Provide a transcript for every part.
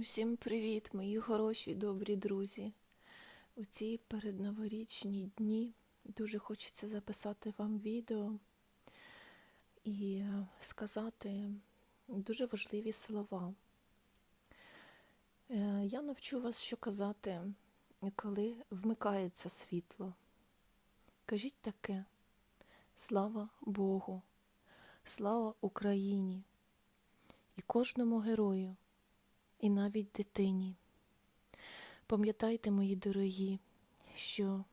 Усім привіт, мої хороші добрі друзі. У ці передноворічні дні дуже хочеться записати вам відео і сказати дуже важливі слова. Е, Я навчу вас, що казати, коли вмикається світло. Кажіть таке: слава Богу, слава Україні і кожному герою і навіть дитині. Пам'ятайте, мої дорогі, що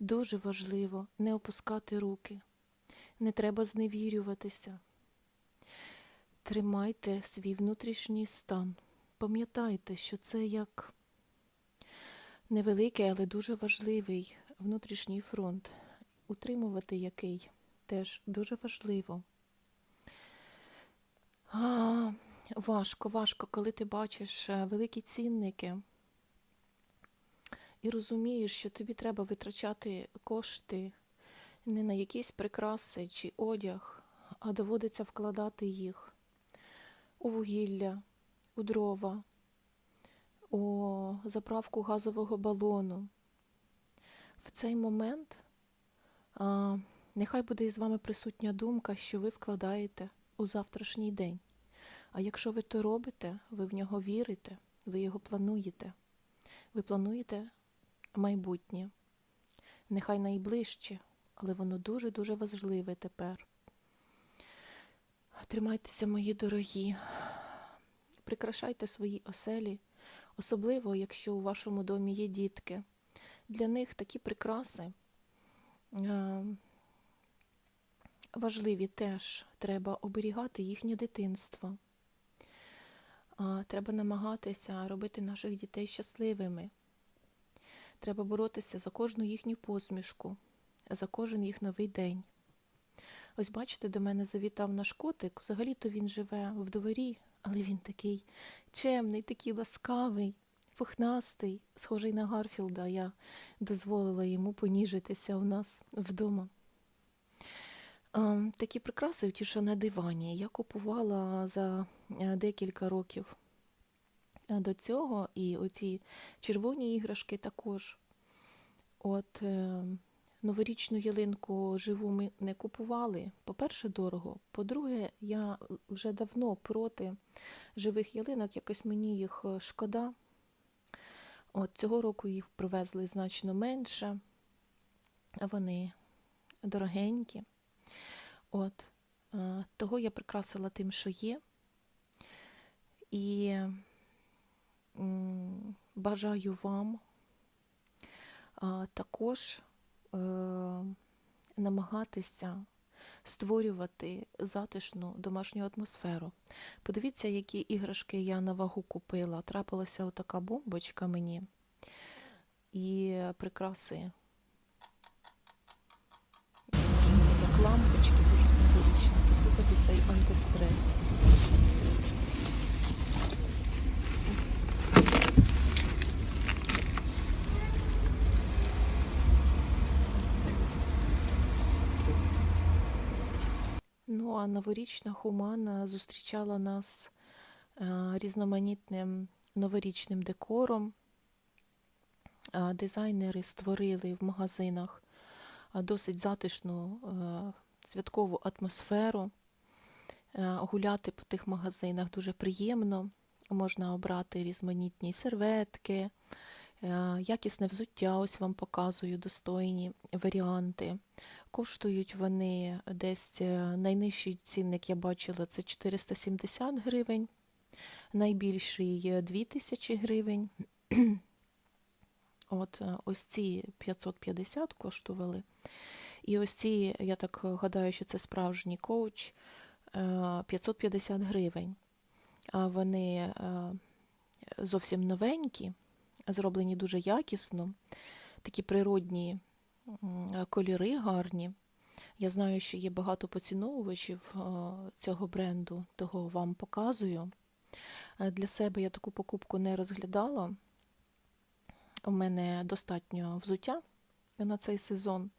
дуже важливо не опускати руки, не треба зневірюватися. Тримайте свій внутрішній стан. Пам'ятайте, що це як невеликий, але дуже важливий внутрішній фронт, утримувати який теж дуже важливо. А, важко, важко, коли ти бачиш е, великі цінники і розумієш, що тобі треба витрачати кошти не на якісь прикраси чи одяг, а доводиться вкладати їх у вугілля, у дрова, у заправку газового балону. В цей момент а, нехай буде із вами присутня думка, що ви вкладаєте у завтрашній день. А якщо ви то робите, ви в нього вірите, ви його плануєте. Ви плануєте майбутнє. Нехай найближче, але воно дуже-дуже важливе тепер. Тримайтеся, мої дорогі, прикрашайте свої оселі, особливо, якщо у вашому домі є дітки. Для них такі прикраси е, важливі теж. Треба оберігати їхнє дитинство. Треба намагатися робити наших дітей щасливими. Треба боротися за кожну їхню посмішку, за кожен їх новий день. Ось бачите, до мене завітав наш котик. Взагалі-то він живе в дворі, але він такий чемний, такий ласкавий, пухнастий, схожий на Гарфілда. Я дозволила йому поніжитися у нас вдома. Ем, Такі прикраси, ті, що на дивані, я купувала за е, декілька років е, до цього, і оці червоні іграшки також. От е, новорічну ялинку живу ми не купували. По-перше, дорого. По-друге, я вже давно проти живих ялинок, якось мені їх шкода. От цього року їх привезли значно менше, вони дорогенькі. От, е, того я прикрасила тим, що є. І бажаю вам також е, намагатися створювати затишну домашню атмосферу. Подивіться, які іграшки я на вагу купила. Трапилася отака бомбочка мені і прикраси як лампочки, символічно. Послухайте цей антистрес. Ну, а новорічна хумана зустрічала нас е, різноманітним новорічним декором. Е, Дизайнери створили в магазинах е, досить затишну святкову атмосферу. Е, Гуляти по тих магазинах дуже приємно. Можна обрати різноманітні серветки, е, якісне взуття, ось вам показую достойні варіанти. Коштують вони десь е, найнижчий цінник я бачила це 470 гривень, найбільший е, 2000 гривень. От ось ці 550 коштували. І ось ці, я так гадаю, що це справжній коуч е, 550 гривень. А вони е, зовсім новенькі, зроблені дуже якісно, такі природні кольори гарні. Я знаю, що є багато поціновувачів е, цього бренду, того вам показую. Е, Для себе я таку покупку не розглядала. У мене достатньо взуття на цей сезон,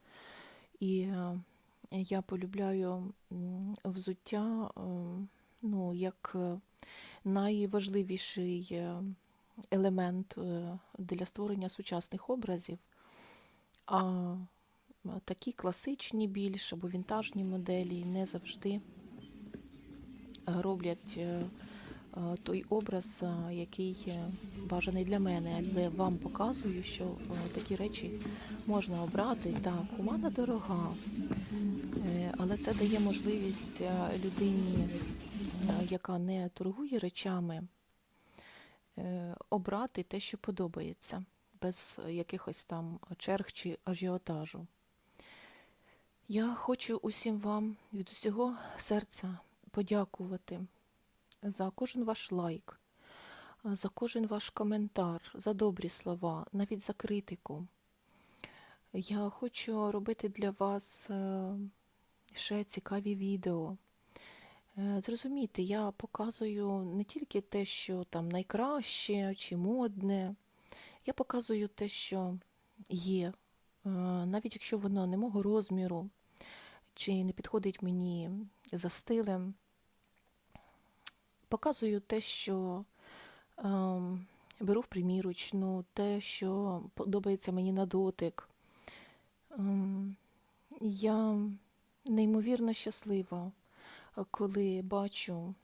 і е, я полюбляю взуття, е, ну, як е, найважливіший елемент для створення сучасних образів. А такі класичні більш або вінтажні моделі не завжди роблять той образ, е, який е, бажаний для мене. Але вам показую, що е, такі речі можна обрати. Так, умана дорога, е, але це дає можливість е, людині, е, яка не торгує речами, е, обрати те, що подобається, без якихось там черг чи ажіотажу. Я хочу усім вам від усього серця подякувати за кожен ваш лайк, за кожен ваш коментар, за добрі слова, навіть за критику. Я хочу робити для вас е, ще цікаві відео. Е, Зрозумійте, я показую не тільки те, що там найкраще чи модне, я показую те, що є, Е, навіть якщо воно не мого розміру, чи не підходить мені за стилем. Показую те, що ем, беру в примірочну, те, що подобається мені на дотик. Ем, я неймовірно щаслива, е, коли бачу,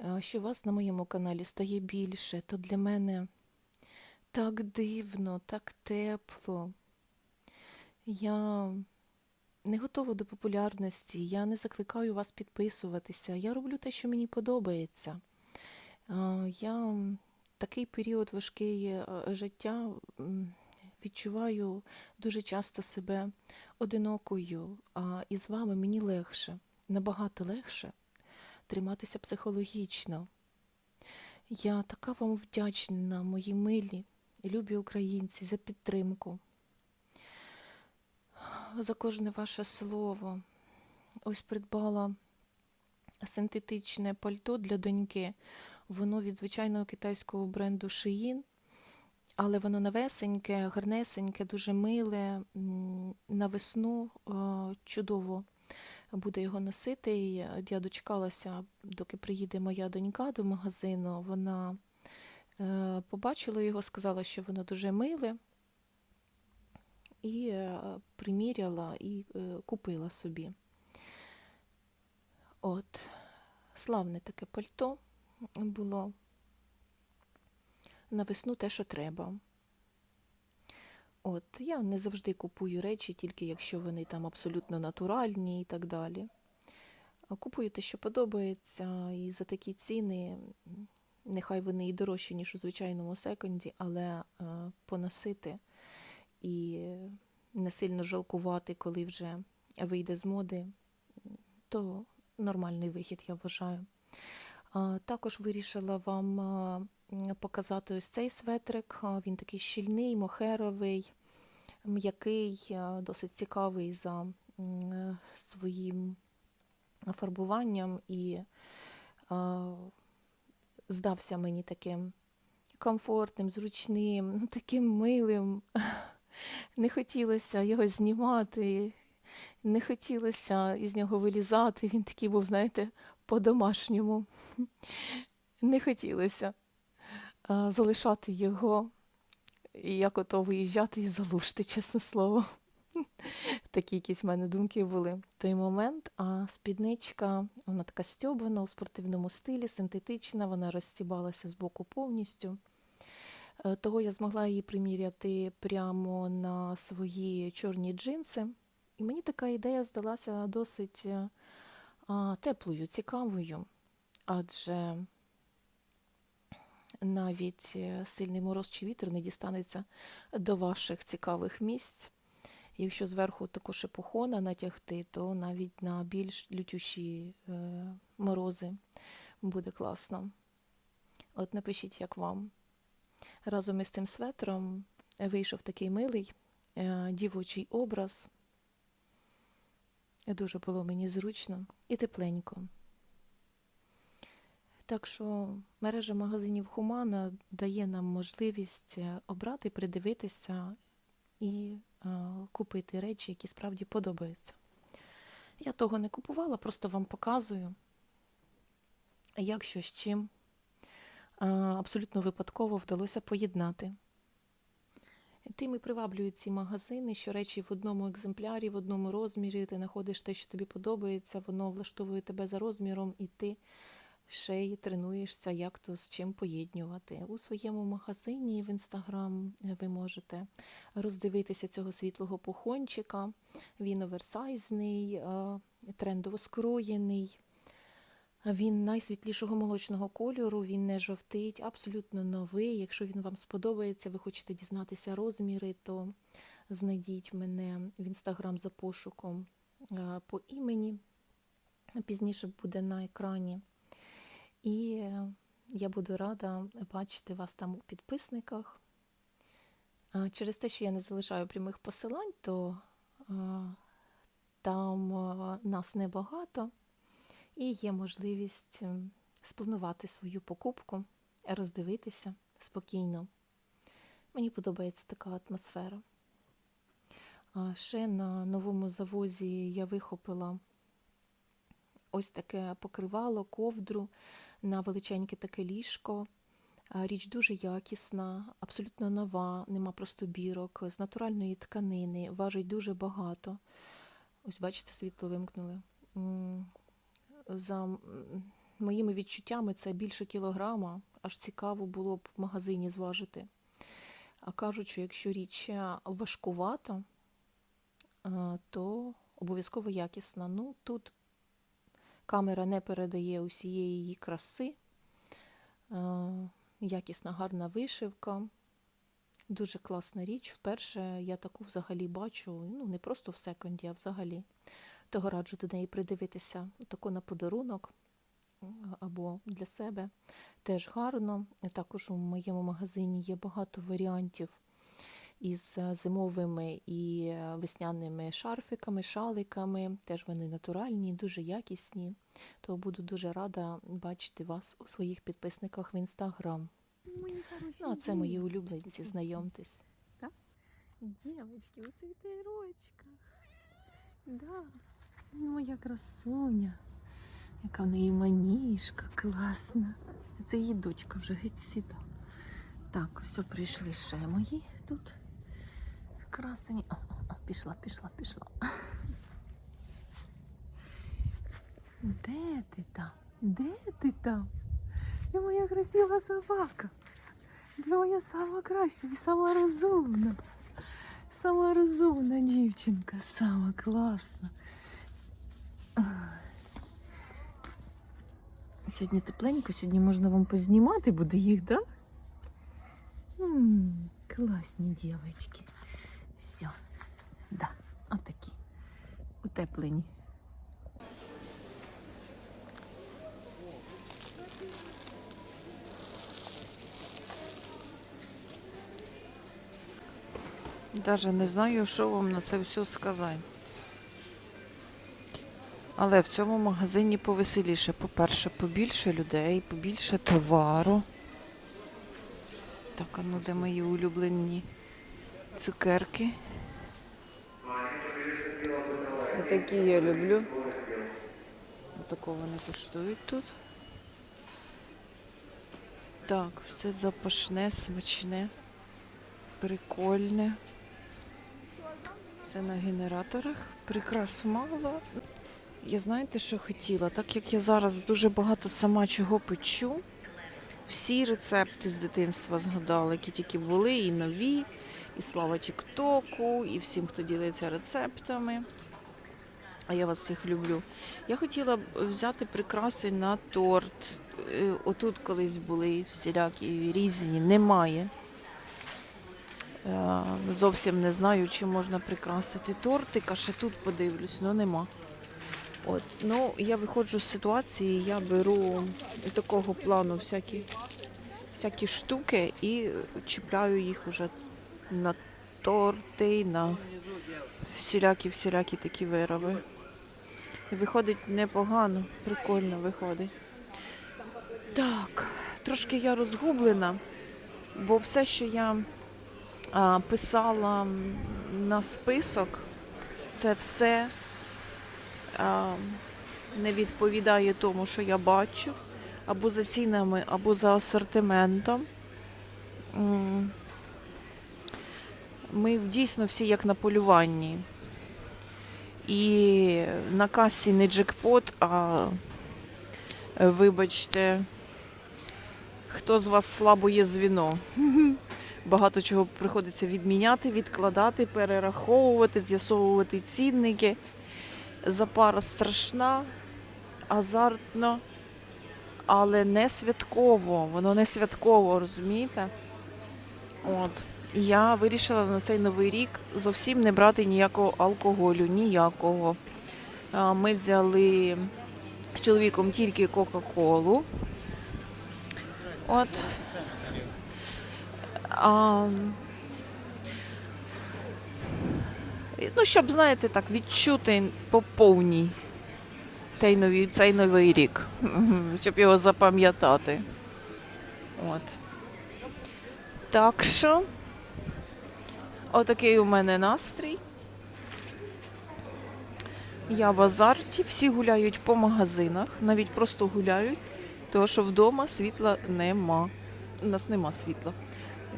е, що вас на моєму каналі стає більше, то для мене так дивно, так тепло. Я не готова до популярності, я не закликаю вас підписуватися. Я роблю те, що мені подобається. Я такий період важкий е, життя відчуваю дуже часто себе одинокою, а із вами мені легше, набагато легше триматися психологічно. Я така вам вдячна, мої милі, любі українці, за підтримку за кожне ваше слово. Ось придбала синтетичне пальто для доньки. Воно від звичайного китайського бренду Shein, але воно новесеньке, гарнесеньке, дуже миле. На весну чудово буде його носити. Я дочекалася, доки приїде моя донька до магазину. Вона е, побачила його, сказала, що воно дуже миле і е, приміряла і е, купила собі. От, славне таке пальто було на весну те, що треба. От, я не завжди купую речі, тільки якщо вони там абсолютно натуральні і так далі. Купую те, що подобається, і за такі ціни, нехай вони і дорожчі, ніж у звичайному секонді, але е, поносити і не сильно жалкувати, коли вже вийде з моди, то нормальний вихід, я вважаю. Також вирішила вам показати ось цей светрик. Він такий щільний, мохеровий, м'який, досить цікавий за своїм фарбуванням і здався мені таким комфортним, зручним, таким милим. Не хотілося його знімати, не хотілося із нього вилізати. Він такий був, знаєте, по-домашньому. Не хотілося залишати його, і як ото виїжджати і залушити, чесне слово. Такі якісь в мене думки були в той момент. А спідничка, вона така стьобана у спортивному стилі, синтетична, вона розстібалася з боку повністю. Е, Того я змогла її приміряти прямо на свої чорні джинси. І мені така ідея здалася досить е, теплою, цікавою, адже навіть е, сильний мороз чи вітер не дістанеться до ваших цікавих місць. Якщо зверху таку шипохона натягти, то навіть на більш лютющі е, морози буде класно. От напишіть, як вам. Разом із тим светром вийшов такий милий е, дівочий образ. Дуже було мені зручно і тепленько. Так що мережа магазинів Хумана дає нам можливість е, обрати, придивитися і е, купити речі, які справді подобаються. Я того не купувала, просто вам показую. як що з чим абсолютно випадково вдалося поєднати. Тим і приваблюють ці магазини, що речі в одному екземплярі, в одному розмірі, ти знаходиш те, що тобі подобається, воно влаштовує тебе за розміром, і ти ще й тренуєшся, як то з чим поєднювати. У своєму магазині в інстаграм ви можете роздивитися цього світлого пухончика. Він оверсайзний, е, трендово скроєний. Він найсвітлішого молочного кольору, він не жовтить, абсолютно новий. Якщо він вам сподобається, ви хочете дізнатися розміри, то знайдіть мене в інстаграм за пошуком е, по імені. Пізніше буде на екрані. І е, я буду рада бачити вас там у підписниках. Через те, що я не залишаю прямих посилань, то е, там нас небагато і є можливість е, спланувати свою покупку, роздивитися спокійно. Мені подобається така атмосфера. А ще на новому завозі я вихопила ось таке покривало, ковдру на величеньке таке ліжко. Річ дуже якісна, абсолютно нова, нема просто бірок, з натуральної тканини, важить дуже багато. Ось, бачите, світло вимкнули. За моїми відчуттями, це більше кілограма, аж цікаво було б в магазині зважити. А кажуть, що якщо річ важкувата, то обов'язково якісна. Ну, тут камера не передає усієї її краси. Е, Якісна, гарна вишивка. Дуже класна річ. Вперше я таку взагалі бачу, ну не просто в секонді, а взагалі. Того раджу до неї придивитися таку на подарунок або для себе. Теж гарно. Також у моєму магазині є багато варіантів із е, зимовими і е, весняними шарфиками, шаликами. Теж вони натуральні, дуже якісні. То буду дуже рада бачити вас у своїх підписниках в інстаграм. Ну, а це мої улюбленці, знайомтесь. Дівочки у світерочках. Да. Ну, Моя красуня. Яка в неї маніжка класна. Це її дочка вже геть сіда. Так, все, прийшли ще мої тут. Красені. О, о, о, пішла, пішла, пішла. Де ти там? Де ти там? Ти моя красива собака. Ти моя сама краща і сама розумна. Сама розумна дівчинка, сама класна. Сьогодні тепленько, сьогодні можна вам познімати буде їх, так? Да? Класні дівчатки. Все, да, отакі. Утеплені. Даже не знаю, що вам на це все сказати. Але в цьому магазині повеселіше. По-перше, побільше людей, побільше товару. Так, а ну де мої улюблені цукерки? Такі я люблю. Такого не коштують тут. Так, все запашне, смачне, прикольне. Це на генераторах. Прикрас мало. Я знаєте, що хотіла? Так як я зараз дуже багато сама чого печу, всі рецепти з дитинства згадала, які тільки були, і нові, і слава Тіктоку, і всім, хто ділиться рецептами. А я вас всіх люблю. Я хотіла б взяти прикраси на торт. Е, Отут колись були всілякі різні, немає. Е, Зовсім не знаю, чи можна прикрасити тортик, а ще тут подивлюсь, але нема. От, ну, я виходжу з ситуації, я беру такого плану всякі, всякі штуки і чіпляю їх уже на торти, на всілякі-всілякі такі вироби. І виходить непогано, прикольно виходить. Так, трошки я розгублена, бо все, що я а, писала на список, це все не відповідає тому, що я бачу. або за цінами, або за асортиментом. Ми дійсно всі як на полюванні. І на касі не джекпот, а вибачте, хто з вас слабо є звіно. Багато чого приходиться відміняти, відкладати, перераховувати, з'ясовувати цінники. Запара страшна, азартно, але не святково. Воно не святково, розумієте? От. Я вирішила на цей новий рік зовсім не брати ніякого алкоголю, ніякого. Ми взяли з чоловіком тільки Кока-Колу. От. А, ну, щоб, знаєте, так, відчути по повній цей новий, цей новий рік, щоб його запам'ятати. От. Так що, отакий у мене настрій. Я в азарті, всі гуляють по магазинах, навіть просто гуляють, тому що вдома світла нема. У нас нема світла.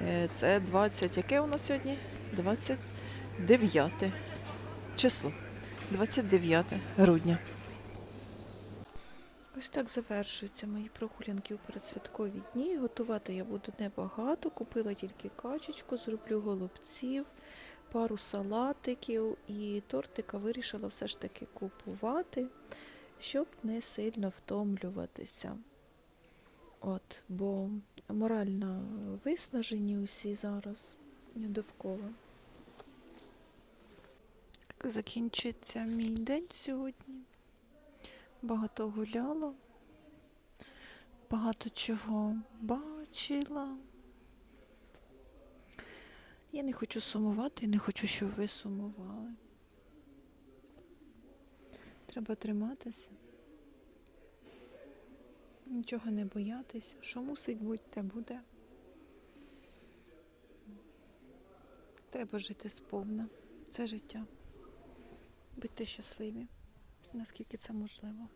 Е, Це 20, яке у нас сьогодні? 29 число. 29 грудня. Ось так завершуються мої прогулянки у передсвяткові дні. Готувати я буду небагато. Купила тільки качечку, зроблю голубців, пару салатиків і тортика вирішила все ж таки купувати, щоб не сильно втомлюватися. От, бо морально виснажені усі зараз довкола. Закінчиться мій день сьогодні. Багато гуляла, багато чого бачила. Я не хочу сумувати і не хочу, щоб ви сумували. Треба триматися. Нічого не боятися. Що мусить бути, те буде. Треба жити сповна. Це життя. Будьте щасливі, наскільки це можливо.